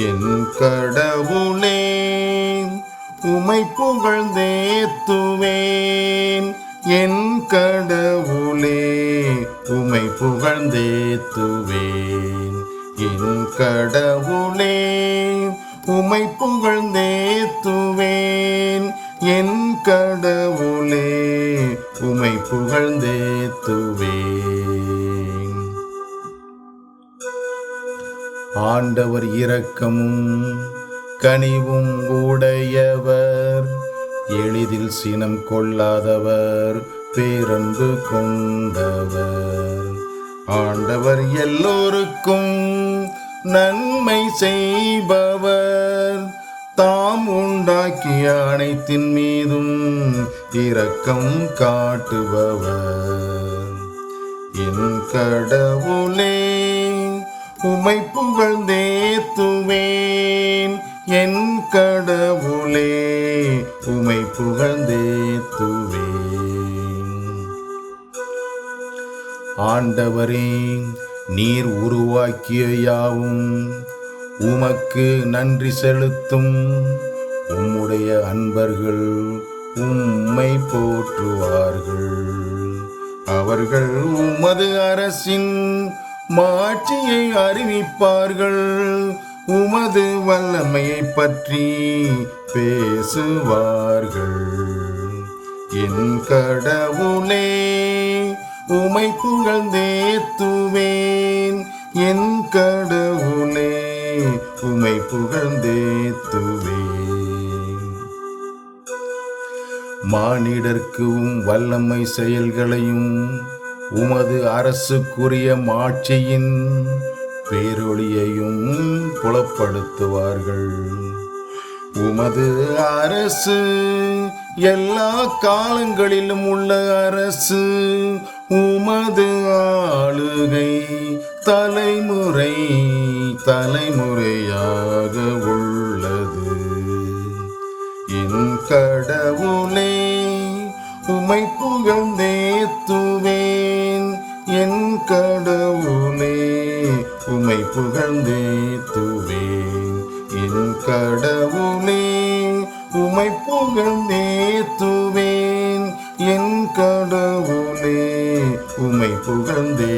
என் கடவுளே உமை புகழ்ந்தேத்துவேன் என் கடவுளே உமை புகழ்ந்தேத்துவேன் என் கடவுளே உமை புகழ்ந்தேத்துவேன் என் கடவுளே உமை புகழ்ந்தேத்துவேன் ஆண்டவர் இரக்கமும் கனிவும் உடையவர். எளிதில் சினம் கொள்ளாதவர் பேரன்பு கொண்டவர். ஆண்டவர் எல்லோருக்கும் நன்மை செய்பவர். தாம் உண்டாக்கிய அனைத்தின் மீதும் இரக்கம் காட்டுபவர். என் கடவுளே உமை புகழ்ந்தேத்துவேன் என் கடவுளே உமை புகழ்ந்தேத்துவேன் ஆண்டவரே நீர் உருவாக்கிய யாவும் உமக்கு நன்றி செலுத்தும். உம்முடைய அன்பர்கள் உம்மை போற்றுவார்கள். அவர்கள் உமது அரசின் மாட்சியை அறிவிப்பார்கள். உமது வல்லமையை பற்றி பேசுவார்கள். என் கடவுளே உமை புகழ்ந்தேத்துவேன் என் கடவுளே உமை புகழ்ந்தேத்துவேன் மானிடர்க்கும் வல்லமை செயல்களையும் உமது அரசுக்குரிய மாட்சியின் பேரொளியையும் புலப்படுத்துவார்கள். உமது அரசு எல்லா காலங்களிலும் உள்ள அரசு உமது ஆளுகை தலைமுறை தலைமுறையாக உள்ளது. என் கடவுளே உமை புகழ்ந்தேத்துவேன் என் கடவுளே உமை புகழ்ந்தேத்துவேன் என் கடவுளே உமை புகழ்ந்தேத்துவேன் என் கடவுளே உமை புகழ்ந்தே